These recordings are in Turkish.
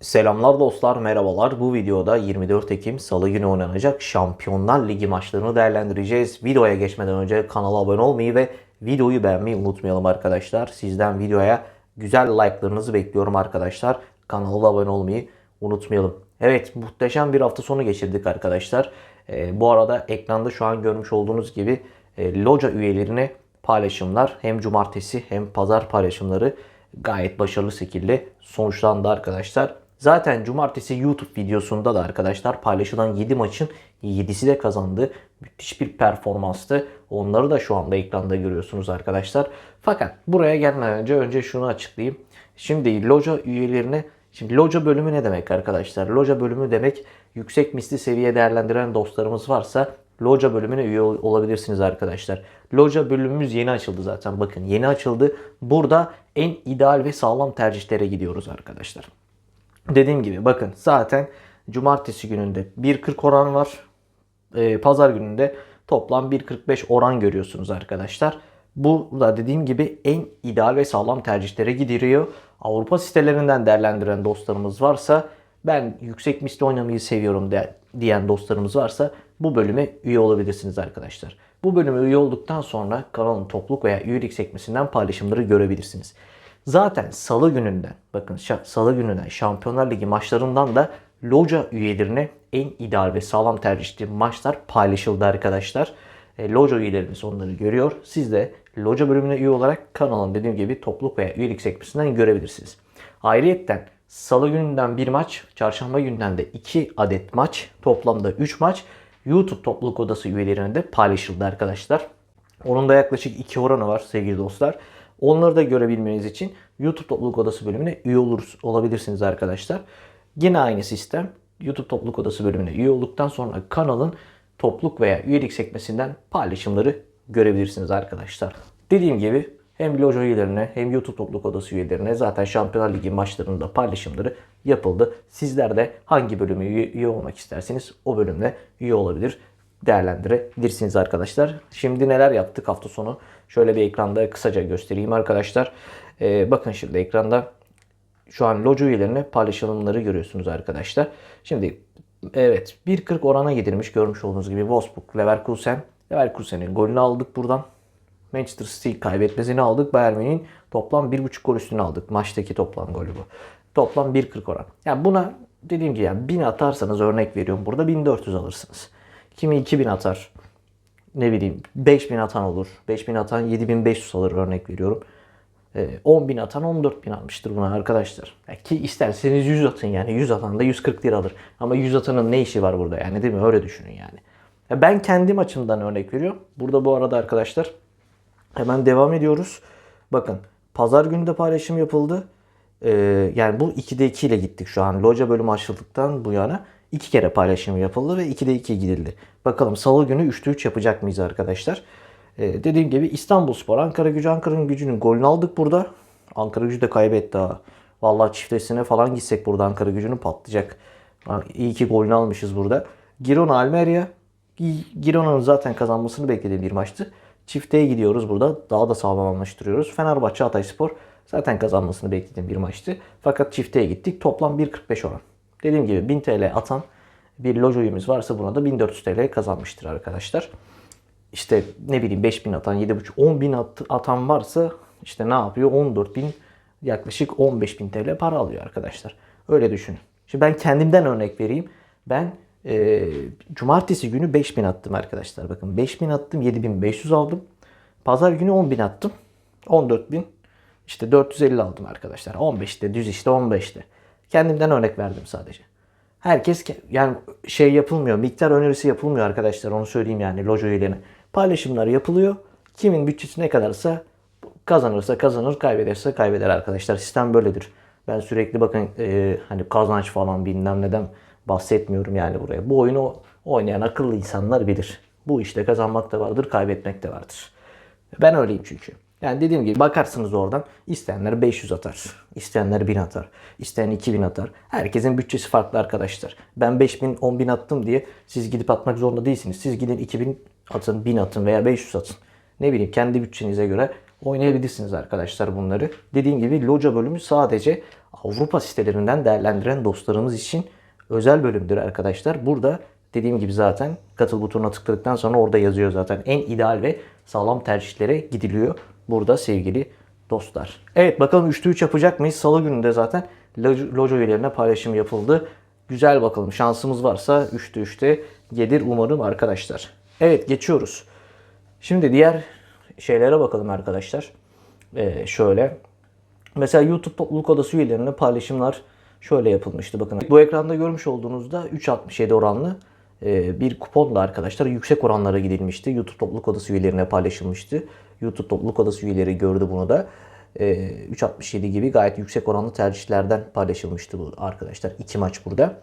Selamlar dostlar, merhabalar. Bu videoda 24 Ekim Salı günü oynanacak Şampiyonlar Ligi maçlarını değerlendireceğiz. Videoya geçmeden önce kanala abone olmayı ve videoyu beğenmeyi unutmayalım arkadaşlar. Sizden videoya güzel like'larınızı bekliyorum arkadaşlar. Kanala abone olmayı unutmayalım. Evet, muhteşem bir hafta sonu geçirdik arkadaşlar. Ee, bu arada ekranda şu an görmüş olduğunuz gibi e, loca üyelerine paylaşımlar hem cumartesi hem pazar paylaşımları gayet başarılı şekilde sonuçlandı arkadaşlar. Zaten cumartesi YouTube videosunda da arkadaşlar paylaşılan 7 maçın 7'si de kazandı. Müthiş bir performanstı. Onları da şu anda ekranda görüyorsunuz arkadaşlar. Fakat buraya gelmeden önce önce şunu açıklayayım. Şimdi loca üyelerine Şimdi loca bölümü ne demek arkadaşlar? Loca bölümü demek yüksek misli seviye değerlendiren dostlarımız varsa Loca bölümüne üye ol- olabilirsiniz arkadaşlar. Loca bölümümüz yeni açıldı zaten. Bakın yeni açıldı. Burada en ideal ve sağlam tercihlere gidiyoruz arkadaşlar. Dediğim gibi bakın zaten cumartesi gününde 1.40 oran var. Ee, pazar gününde toplam 1.45 oran görüyorsunuz arkadaşlar. Bu da dediğim gibi en ideal ve sağlam tercihlere gidiyor. Avrupa sitelerinden değerlendiren dostlarımız varsa ben yüksek misli oynamayı seviyorum de, diyen dostlarımız varsa bu bölüme üye olabilirsiniz arkadaşlar. Bu bölüme üye olduktan sonra kanalın topluluk veya üyelik sekmesinden paylaşımları görebilirsiniz. Zaten salı gününden bakın salı gününden Şampiyonlar Ligi maçlarından da loca üyelerine en ideal ve sağlam tercihli maçlar paylaşıldı arkadaşlar. E, loca üyelerimiz onları görüyor. Siz de loca bölümüne üye olarak kanalın dediğim gibi topluluk veya üyelik sekmesinden görebilirsiniz. Ayrıyetten salı gününden bir maç, çarşamba günden de 2 adet maç, toplamda 3 maç YouTube topluluk odası üyelerine de paylaşıldı arkadaşlar. Onun da yaklaşık 2 oranı var sevgili dostlar. Onları da görebilmeniz için YouTube topluluk odası bölümüne üye olur, olabilirsiniz arkadaşlar. Yine aynı sistem. YouTube topluluk odası bölümüne üye olduktan sonra kanalın topluluk veya üyelik sekmesinden paylaşımları görebilirsiniz arkadaşlar. Dediğim gibi hem loja üyelerine hem YouTube topluluk odası üyelerine zaten Şampiyonlar Ligi maçlarında paylaşımları yapıldı. Sizler de hangi bölüme üye, olmak isterseniz o bölümle üye olabilir değerlendirebilirsiniz arkadaşlar. Şimdi neler yaptık hafta sonu? Şöyle bir ekranda kısaca göstereyim arkadaşlar. Ee, bakın şimdi ekranda şu an loca üyelerine paylaşımları görüyorsunuz arkadaşlar. Şimdi evet 1.40 orana gidilmiş görmüş olduğunuz gibi Wolfsburg, Leverkusen. Leverkusen'in golünü aldık buradan. Manchester City kaybetmesini aldık. Bayern Münih'in toplam 1.5 gol üstüne aldık. Maçtaki toplam golü bu. Toplam 1.40 oran. Yani buna dediğim gibi yani 1000 atarsanız örnek veriyorum burada 1400 alırsınız. Kimi 2000 atar. Ne bileyim 5000 atan olur. 5000 atan 7500 alır örnek veriyorum. Ee, 10.000 atan 14.000 almıştır buna arkadaşlar. Ki isterseniz 100 atın yani 100 atan da 140 lira alır. Ama 100 atanın ne işi var burada yani değil mi? Öyle düşünün yani. Ya ben kendim açımdan örnek veriyorum. Burada bu arada arkadaşlar hemen devam ediyoruz. Bakın pazar günü de paylaşım yapıldı. Ee, yani bu 2'de 2 ile gittik şu an. Loca bölümü açıldıktan bu yana iki kere paylaşım yapıldı ve 2'de 2 gidildi. Bakalım salı günü 3'te 3 yapacak mıyız arkadaşlar? Ee, dediğim gibi İstanbul Spor, Ankara Gücü, Ankara'nın gücünün golünü aldık burada. Ankara Gücü de kaybetti ha. Vallahi çiftesine falan gitsek burada Ankara Gücü'nün patlayacak. İyi ki golünü almışız burada. Girona Almeria. Girona'nın zaten kazanmasını beklediğim bir maçtı. Çifteye gidiyoruz burada. Daha da sağlamlaştırıyoruz. Fenerbahçe Hatayspor zaten kazanmasını beklediğim bir maçtı. Fakat çifteye gittik. Toplam 1.45 oran. Dediğim gibi 1000 TL atan bir lojo üyemiz varsa buna da 1400 TL kazanmıştır arkadaşlar. İşte ne bileyim 5000 atan, 7.5, 10.000 at, atan varsa işte ne yapıyor? 14.000 yaklaşık 15.000 TL para alıyor arkadaşlar. Öyle düşünün. Şimdi ben kendimden örnek vereyim. Ben e, cumartesi günü 5000 attım arkadaşlar. Bakın 5000 attım, 7500 aldım. Pazar günü 10.000 attım. 14.000 işte 450 aldım arkadaşlar. 15'te düz işte 15'te. Kendimden örnek verdim sadece. Herkes ke- yani şey yapılmıyor. Miktar önerisi yapılmıyor arkadaşlar. Onu söyleyeyim yani lojo üyelerine. Paylaşımlar yapılıyor. Kimin bütçesi ne kadarsa kazanırsa kazanır, kaybederse kaybeder arkadaşlar. Sistem böyledir. Ben sürekli bakın e, hani kazanç falan bilmem neden bahsetmiyorum yani buraya. Bu oyunu oynayan akıllı insanlar bilir. Bu işte kazanmak da vardır, kaybetmek de vardır. Ben öyleyim çünkü. Yani dediğim gibi bakarsınız oradan isteyenler 500 atar, isteyenler 1000 atar, isteyen 2000 atar. Herkesin bütçesi farklı arkadaşlar. Ben 5000, 10000 attım diye siz gidip atmak zorunda değilsiniz. Siz gidin 2000 atın, 1000 atın veya 500 atın. Ne bileyim kendi bütçenize göre oynayabilirsiniz arkadaşlar bunları. Dediğim gibi loca bölümü sadece Avrupa sitelerinden değerlendiren dostlarımız için özel bölümdür arkadaşlar. Burada dediğim gibi zaten katıl butonuna tıkladıktan sonra orada yazıyor zaten. En ideal ve sağlam tercihlere gidiliyor burada sevgili dostlar. Evet bakalım 3'te 3 yapacak mıyız? Salı gününde zaten Lojo üyelerine paylaşım yapıldı. Güzel bakalım şansımız varsa 3'te 3'te gelir umarım arkadaşlar. Evet geçiyoruz. Şimdi diğer şeylere bakalım arkadaşlar. Ee, şöyle. Mesela YouTube topluluk odası üyelerine paylaşımlar şöyle yapılmıştı. Bakın bu ekranda görmüş olduğunuzda 3.67 oranlı e, bir kuponla arkadaşlar yüksek oranlara gidilmişti. YouTube topluluk odası üyelerine paylaşılmıştı. YouTube topluluk odası üyeleri gördü bunu da. E, 3.67 gibi gayet yüksek oranlı tercihlerden paylaşılmıştı bu arkadaşlar. iki maç burada.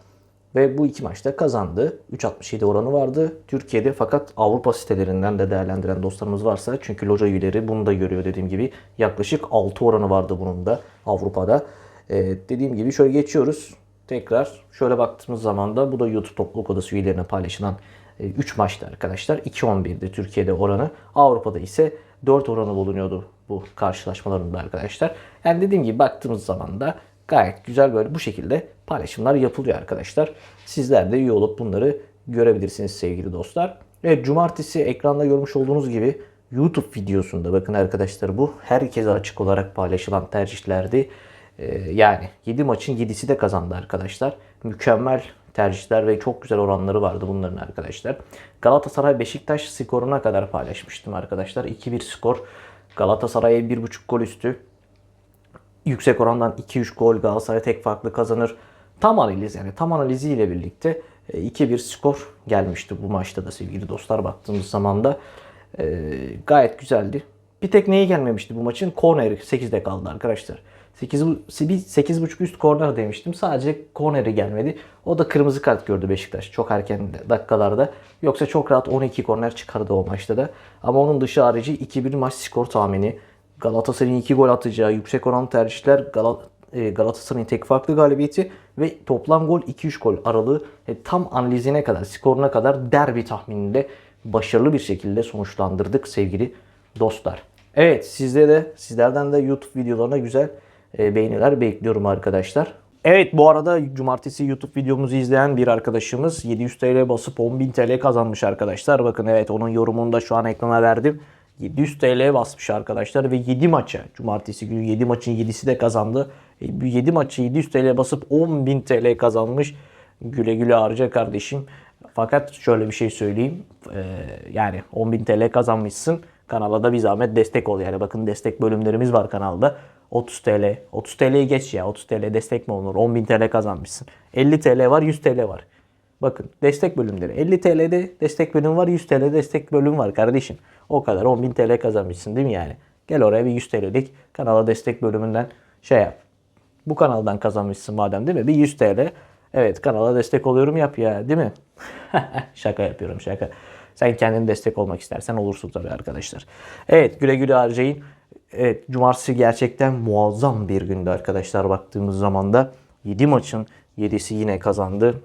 Ve bu iki maçta kazandı. 3.67 oranı vardı Türkiye'de fakat Avrupa sitelerinden de değerlendiren dostlarımız varsa çünkü loja üyeleri bunu da görüyor dediğim gibi yaklaşık 6 oranı vardı bunun da Avrupa'da. Ee, dediğim gibi şöyle geçiyoruz. Tekrar şöyle baktığımız zaman da bu da YouTube topluluk odası üyelerine paylaşılan 3 maçtı arkadaşlar. 2.11'di Türkiye'de oranı. Avrupa'da ise 4 oranı bulunuyordu bu karşılaşmalarında arkadaşlar. Yani dediğim gibi baktığımız zaman da gayet güzel böyle bu şekilde paylaşımlar yapılıyor arkadaşlar. Sizler de üye olup bunları görebilirsiniz sevgili dostlar. Evet cumartesi ekranda görmüş olduğunuz gibi YouTube videosunda bakın arkadaşlar bu herkese açık olarak paylaşılan tercihlerdi. Ee, yani 7 maçın 7'si de kazandı arkadaşlar. Mükemmel tercihler ve çok güzel oranları vardı bunların arkadaşlar. Galatasaray Beşiktaş skoruna kadar paylaşmıştım arkadaşlar. 2-1 skor. Galatasaray'a 1.5 gol üstü yüksek orandan 2-3 gol Galatasaray tek farklı kazanır. Tam analiz yani tam analiziyle birlikte 2-1 skor gelmişti bu maçta da sevgili dostlar baktığımız zaman da e, gayet güzeldi. Bir tek neyi gelmemişti bu maçın? Korneri 8'de kaldı arkadaşlar. 8 8.5 üst korner demiştim. Sadece korneri gelmedi. O da kırmızı kart gördü Beşiktaş çok erken dakikalarda. Yoksa çok rahat 12 korner çıkardı o maçta da. Ama onun dışı harici 2-1 maç skor tahmini. Galatasaray'ın 2 gol atacağı yüksek oranlı tercihler e, Galatasaray'ın tek farklı galibiyeti ve toplam gol 2-3 gol aralığı e, tam analizine kadar, skoruna kadar derbi tahmininde başarılı bir şekilde sonuçlandırdık sevgili dostlar. Evet sizde de sizlerden de YouTube videolarına güzel e, beğeniler bekliyorum arkadaşlar. Evet bu arada cumartesi YouTube videomuzu izleyen bir arkadaşımız 700 TL basıp 10.000 TL kazanmış arkadaşlar. Bakın evet onun yorumunu da şu an ekrana verdim. 700 TL basmış arkadaşlar ve 7 maça cumartesi günü 7 maçın 7'si de kazandı. E, bu 7 maçı 700 TL basıp 10.000 TL kazanmış. Güle güle harca kardeşim. Fakat şöyle bir şey söyleyeyim. Ee, yani 10.000 TL kazanmışsın. Kanala da bir zahmet destek ol. Yani bakın destek bölümlerimiz var kanalda. 30 TL. 30 TL'yi geç ya. 30 TL destek mi olur? 10.000 TL kazanmışsın. 50 TL var 100 TL var. Bakın destek bölümleri. 50 TL'de destek bölüm var 100 TL destek bölüm var kardeşim. O kadar 10.000 TL kazanmışsın değil mi yani? Gel oraya bir 100 TL'lik kanala destek bölümünden şey yap. Bu kanaldan kazanmışsın madem değil mi? Bir 100 TL. Evet kanala destek oluyorum yap ya değil mi? şaka yapıyorum şaka. Sen kendin destek olmak istersen olursun tabii arkadaşlar. Evet güle güle harcayın. Evet cumartesi gerçekten muazzam bir gündü arkadaşlar baktığımız zaman da 7 maçın 7'si yine kazandı.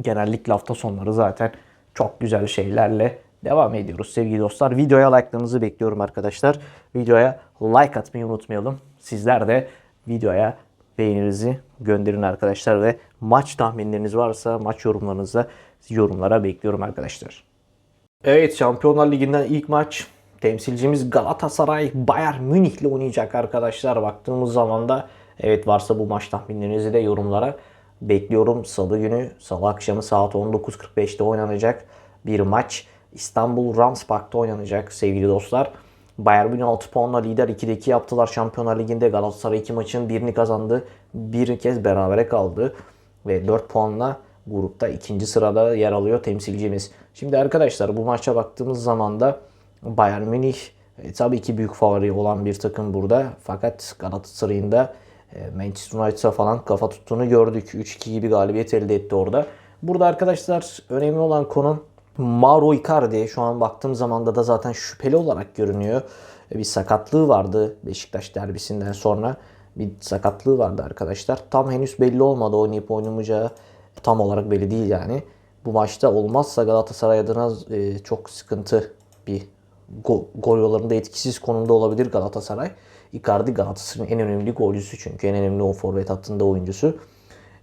Genellikle hafta sonları zaten çok güzel şeylerle devam ediyoruz sevgili dostlar. Videoya like'larınızı bekliyorum arkadaşlar. Videoya like atmayı unutmayalım. Sizler de videoya beğeninizi gönderin arkadaşlar ve maç tahminleriniz varsa maç yorumlarınızı yorumlara bekliyorum arkadaşlar. Evet Şampiyonlar Ligi'nden ilk maç temsilcimiz Galatasaray Bayern Münih'le oynayacak arkadaşlar. Baktığımız zaman da evet varsa bu maç tahminlerinizi de yorumlara bekliyorum. Salı günü salı akşamı saat 19.45'te oynanacak bir maç. İstanbul Rams Park'ta oynanacak sevgili dostlar. Bayern Münih 6 puanla lider 2'de 2 yaptılar Şampiyonlar Ligi'nde. Galatasaray 2 maçın birini kazandı. Bir kez berabere kaldı. Ve 4 puanla grupta ikinci sırada yer alıyor temsilcimiz. Şimdi arkadaşlar bu maça baktığımız zaman da Bayern Münih e, tabii ki büyük favori olan bir takım burada. Fakat Galatasaray'ın da e, Manchester United'a falan kafa tuttuğunu gördük. 3-2 gibi galibiyet elde etti orada. Burada arkadaşlar önemli olan konu Mauro Icardi. Şu an baktığım zamanda da zaten şüpheli olarak görünüyor. E, Bir sakatlığı vardı Beşiktaş derbisinden sonra. Bir sakatlığı vardı arkadaşlar. Tam henüz belli olmadı oynayıp oynamayacağı. Tam olarak belli değil yani. Bu maçta olmazsa Galatasaray adına e, çok sıkıntı bir go- gol yollarında etkisiz konumda olabilir Galatasaray. Icardi Galatasaray'ın en önemli golcüsü çünkü en önemli o forvet hattında oyuncusu.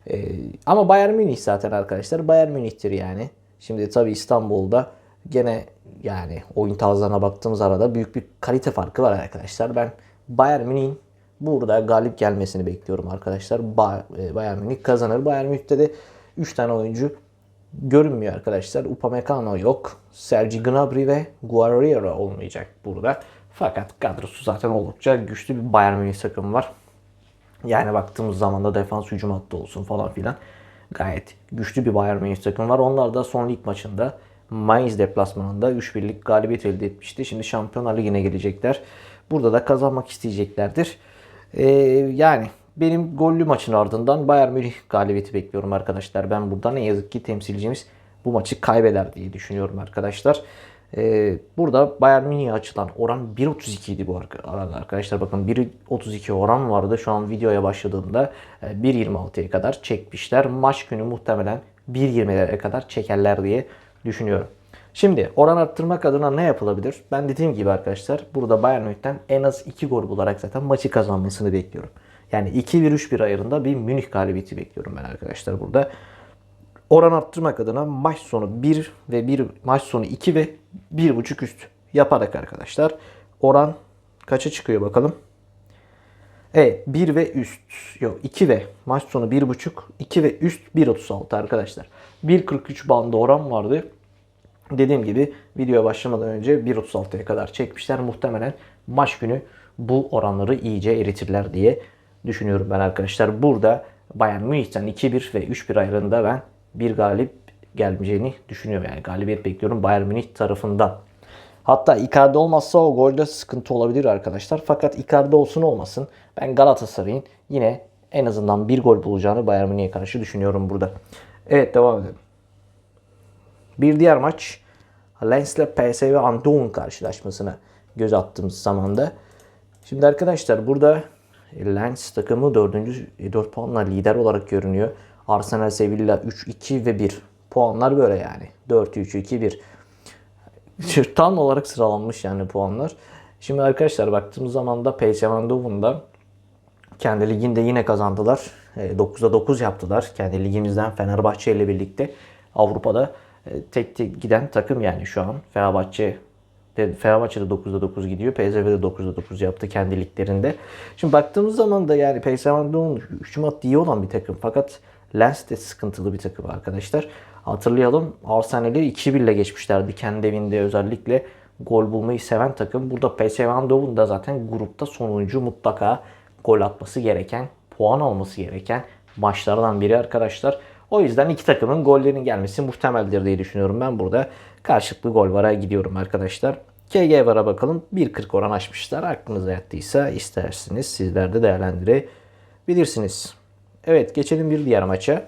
Ee, ama Bayern Münih zaten arkadaşlar. Bayern Münih'tir yani. Şimdi tabii İstanbul'da gene yani oyun tarzlarına baktığımız arada büyük bir kalite farkı var arkadaşlar. Ben Bayern Münih'in burada galip gelmesini bekliyorum arkadaşlar. Ba- e, Bayern Münih kazanır. Bayern Münih'te de 3 tane oyuncu görünmüyor arkadaşlar. Upamecano yok. Sergi Gnabry ve Guerrero olmayacak burada. Fakat kadrosu zaten oldukça güçlü bir Bayern Münih takımı var. Yani baktığımız zaman da defans hücum hattı olsun falan filan. Gayet güçlü bir Bayern Münih takımı var. Onlar da son lig maçında Mainz deplasmanında 3-1'lik galibiyet elde etmişti. Şimdi Şampiyonlar Ligi'ne gelecekler. Burada da kazanmak isteyeceklerdir. Ee, yani benim gollü maçın ardından Bayern Münih galibiyeti bekliyorum arkadaşlar. Ben burada ne yazık ki temsilcimiz bu maçı kaybeder diye düşünüyorum arkadaşlar. Ee, burada Bayern Münih'e açılan oran 1.32 idi bu arada arkadaşlar. Bakın 1.32 oran vardı. Şu an videoya başladığımda e, 1.26'ya kadar çekmişler. Maç günü muhtemelen 1.20'lere kadar çekerler diye düşünüyorum. Şimdi oran arttırmak adına ne yapılabilir? Ben dediğim gibi arkadaşlar burada Bayern Münih'ten en az 2 gol bularak zaten maçı kazanmasını bekliyorum. Yani 2-1-3-1 ayarında bir Münih galibiyeti bekliyorum ben arkadaşlar burada. Oran arttırmak adına maç sonu 1 ve 1 maç sonu 2 ve 1.5 üst yaparak arkadaşlar oran kaça çıkıyor bakalım. Evet 1 ve üst yok 2 ve maç sonu 1.5 2 ve üst 1.36 arkadaşlar. 1.43 bandı oran vardı. Dediğim gibi videoya başlamadan önce 1.36'ya kadar çekmişler. Muhtemelen maç günü bu oranları iyice eritirler diye düşünüyorum ben arkadaşlar. Burada Bayern Münih'ten 2-1 ve 3-1 ayrılığında ben bir galip gelmeyeceğini düşünüyorum. Yani galibiyet bekliyorum Bayern Münih tarafından. Hatta Icardi olmazsa o golde sıkıntı olabilir arkadaşlar. Fakat Icardi olsun olmasın ben Galatasaray'ın yine en azından bir gol bulacağını Bayern Münih'e karşı düşünüyorum burada. Evet devam edelim. Bir diğer maç Lens ile PSV Eindhoven karşılaşmasına göz attığımız zaman da Şimdi arkadaşlar burada Lens takımı 4. 4 puanla lider olarak görünüyor. Arsenal Sevilla 3 2 ve 1. Puanlar böyle yani. 4 3 2 1. Tam olarak sıralanmış yani puanlar. Şimdi arkadaşlar baktığımız zaman da PSV Eindhoven'da kendi liginde yine kazandılar. E, 9'a 9 yaptılar. Kendi ligimizden Fenerbahçe ile birlikte Avrupa'da e, tek tek giden takım yani şu an. Fenerbahçe de, Fenerbahçe de 9'da 9 gidiyor. PSV de 9'da 9 yaptı kendi liglerinde. Şimdi baktığımız zaman da yani PSV Eindhoven hücum hattı iyi olan bir takım. Fakat Lens de sıkıntılı bir takım arkadaşlar. Hatırlayalım Arsenal'i 2-1 ile geçmişlerdi kendi evinde özellikle gol bulmayı seven takım. Burada PSV Eindhoven da zaten grupta sonuncu mutlaka gol atması gereken, puan alması gereken maçlardan biri arkadaşlar. O yüzden iki takımın gollerinin gelmesi muhtemeldir diye düşünüyorum ben burada. Karşılıklı gol vara gidiyorum arkadaşlar. KG vara bakalım. 1.40 oran açmışlar. Aklınıza yattıysa isterseniz sizler de değerlendirebilirsiniz. Evet geçelim bir diğer maça.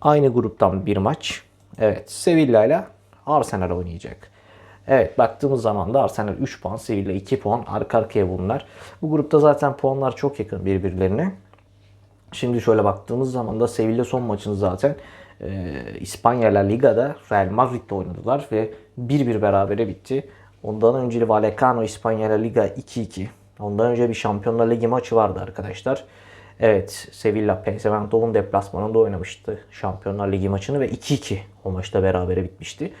Aynı gruptan bir maç. Evet Sevilla ile Arsenal oynayacak. Evet baktığımız zaman da Arsenal 3 puan, Sevilla 2 puan arka arkaya bunlar. Bu grupta zaten puanlar çok yakın birbirlerine. Şimdi şöyle baktığımız zaman da Sevilla son maçını zaten e, İspanya La Liga'da Real Madrid'le oynadılar ve 1-1 berabere bitti. Ondan önce Vallecano İspanya La Liga 2-2. Ondan önce bir Şampiyonlar Ligi maçı vardı arkadaşlar. Evet Sevilla PSV Eindhoven deplasmanında oynamıştı Şampiyonlar Ligi maçını ve 2-2 o maçta berabere bitmişti.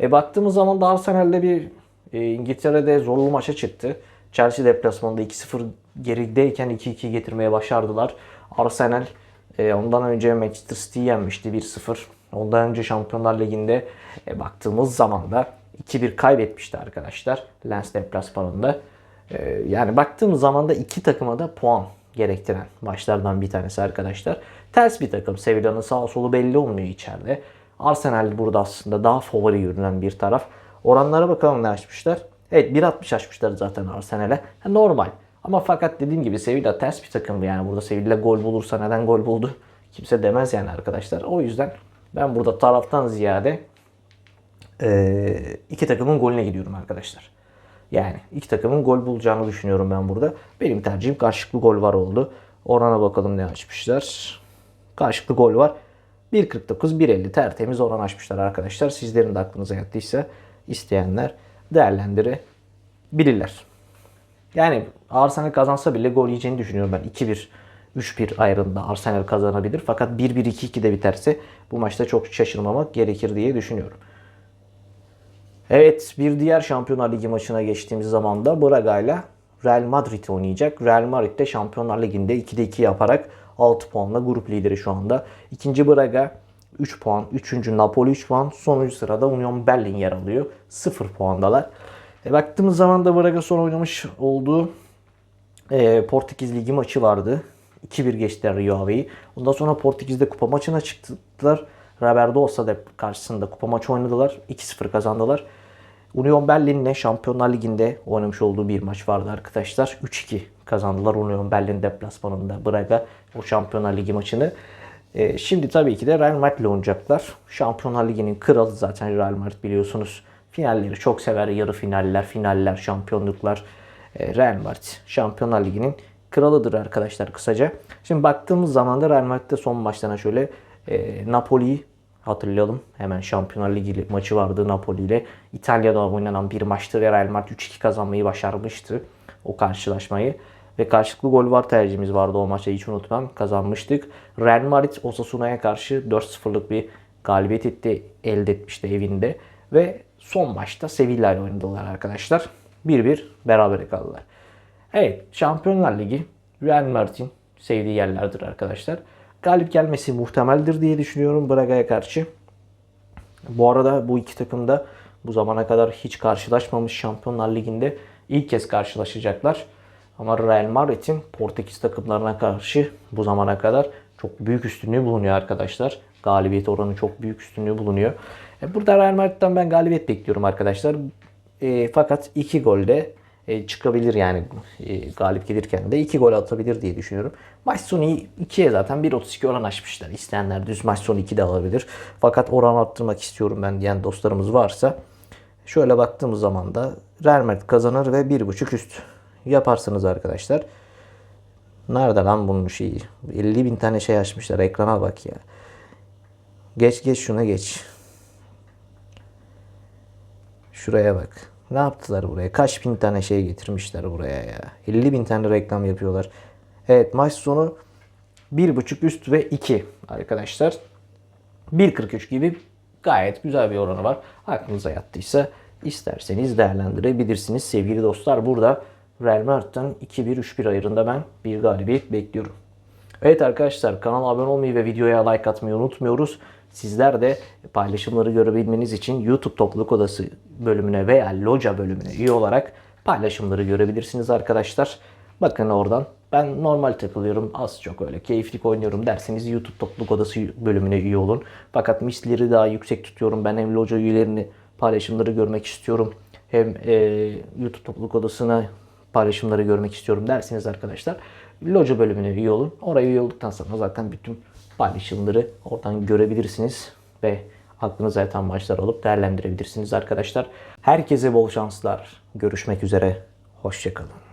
E baktığımız zaman da Arsenal'de bir e, İngiltere'de zorlu maça çıktı. Chelsea deplasmanında 2-0 gerideyken 2-2 getirmeye başardılar. Arsenal e, ondan önce Manchester City'yi yenmişti 1-0. Ondan önce Şampiyonlar Ligi'nde e, baktığımız zaman da 2-1 kaybetmişti arkadaşlar Lens deplasmanında. E, yani baktığımız zaman da iki takıma da puan gerektiren maçlardan bir tanesi arkadaşlar. Ters bir takım. Sevilla'nın sağ solu belli olmuyor içeride. Arsenal burada aslında daha favori görünen bir taraf. Oranlara bakalım ne açmışlar. Evet 1.60 açmışlar zaten Arsenal'e. Normal. Ama fakat dediğim gibi Sevilla ters bir takım yani. Burada Sevilla gol bulursa neden gol buldu? Kimse demez yani arkadaşlar. O yüzden ben burada taraftan ziyade eee, iki takımın golüne gidiyorum arkadaşlar. Yani iki takımın gol bulacağını düşünüyorum ben burada. Benim tercihim karşılıklı gol var oldu. Orana bakalım ne açmışlar. Karşılıklı gol var. 1.49 1.50 tertemiz oran açmışlar arkadaşlar. Sizlerin de aklınıza yattıysa isteyenler değerlendirebilirler. Yani Arsenal kazansa bile gol yiyeceğini düşünüyorum ben. 2-1, 3-1 ayrında Arsenal kazanabilir. Fakat 1-1, 2-2 de biterse bu maçta çok şaşırmamak gerekir diye düşünüyorum. Evet bir diğer Şampiyonlar Ligi maçına geçtiğimiz zaman da Braga ile Real Madrid oynayacak. Real Madrid de Şampiyonlar Ligi'nde 2'de 2 yaparak 6 puanla grup lideri şu anda. İkinci Braga 3 puan. Üçüncü Napoli 3 puan. Sonuncu sırada Union Berlin yer alıyor. 0 puandalar. E, baktığımız zaman da Braga son oynamış olduğu e, Portekiz Ligi maçı vardı. 2-1 geçtiler Rio Ave'yi. Ondan sonra Portekiz'de kupa maçına çıktılar. Roberto da karşısında kupa maçı oynadılar. 2-0 kazandılar. Union Berlin'le Şampiyonlar Ligi'nde oynamış olduğu bir maç vardı arkadaşlar. 3-2 kazandılar Union Berlin deplasmanında Braga o Şampiyonlar Ligi maçını. Ee, şimdi tabii ki de Real Madrid ile oynayacaklar. Şampiyonlar Ligi'nin kralı zaten Real Madrid biliyorsunuz. Finalleri çok sever. Yarı finaller, finaller, şampiyonluklar. Ee, Real Madrid Şampiyonlar Ligi'nin kralıdır arkadaşlar kısaca. Şimdi baktığımız zaman da Real Madrid'de son maçlarına şöyle e, Napoli'yi hatırlayalım. Hemen Şampiyonlar Ligi maçı vardı Napoli ile. İtalya'da oynanan bir maçtı ve Real Madrid 3-2 kazanmayı başarmıştı o karşılaşmayı. Ve karşılıklı gol var tercihimiz vardı o maçta hiç unutmam. Kazanmıştık. Real Madrid Osasuna'ya karşı 4-0'lık bir galibiyet etti, elde etmişti evinde. Ve son maçta Sevilla ile oynadılar arkadaşlar. 1-1 berabere kaldılar. Evet Şampiyonlar Ligi Real Madrid'in sevdiği yerlerdir arkadaşlar. Galip gelmesi muhtemeldir diye düşünüyorum Braga'ya karşı. Bu arada bu iki takım da bu zamana kadar hiç karşılaşmamış Şampiyonlar Ligi'nde ilk kez karşılaşacaklar. Ama Real Madrid'in Portekiz takımlarına karşı bu zamana kadar çok büyük üstünlüğü bulunuyor arkadaşlar. Galibiyet oranı çok büyük üstünlüğü bulunuyor. E, Burada Real Madrid'den ben galibiyet bekliyorum arkadaşlar. E, fakat iki golde e, çıkabilir yani e, galip gelirken de iki gol atabilir diye düşünüyorum. Maç sonu 2'ye zaten 1.32 oran açmışlar. İsteyenler düz maç sonu 2 de alabilir. Fakat oran arttırmak istiyorum ben diyen dostlarımız varsa şöyle baktığımız zaman da Real Madrid kazanır ve 1.5 üst yaparsınız arkadaşlar. Nerede lan bunun şeyi? 50 bin tane şey açmışlar. Ekrana bak ya. Geç geç şuna geç. Şuraya bak. Ne yaptılar buraya? Kaç bin tane şey getirmişler buraya ya. 50 bin tane reklam yapıyorlar. Evet maç sonu 1.5 üst ve 2 arkadaşlar. 1.43 gibi gayet güzel bir oranı var. Aklınıza yattıysa isterseniz değerlendirebilirsiniz. Sevgili dostlar burada Real Madrid'den 2-1-3-1 ayarında ben bir galibiyet bekliyorum. Evet arkadaşlar kanala abone olmayı ve videoya like atmayı unutmuyoruz. Sizler de paylaşımları görebilmeniz için YouTube Topluluk Odası bölümüne veya Loca bölümüne üye olarak paylaşımları görebilirsiniz arkadaşlar. Bakın oradan ben normal takılıyorum az çok öyle keyiflik oynuyorum derseniz YouTube Topluluk Odası bölümüne üye olun. Fakat misleri daha yüksek tutuyorum. Ben hem Loca üyelerini paylaşımları görmek istiyorum. Hem e, YouTube Topluluk Odası'na paylaşımları görmek istiyorum derseniz arkadaşlar Loca bölümüne üye olun. Oraya üye olduktan sonra zaten bütün paylaşımları oradan görebilirsiniz ve aklınıza yatan maçlar alıp değerlendirebilirsiniz arkadaşlar. Herkese bol şanslar. Görüşmek üzere. Hoşçakalın.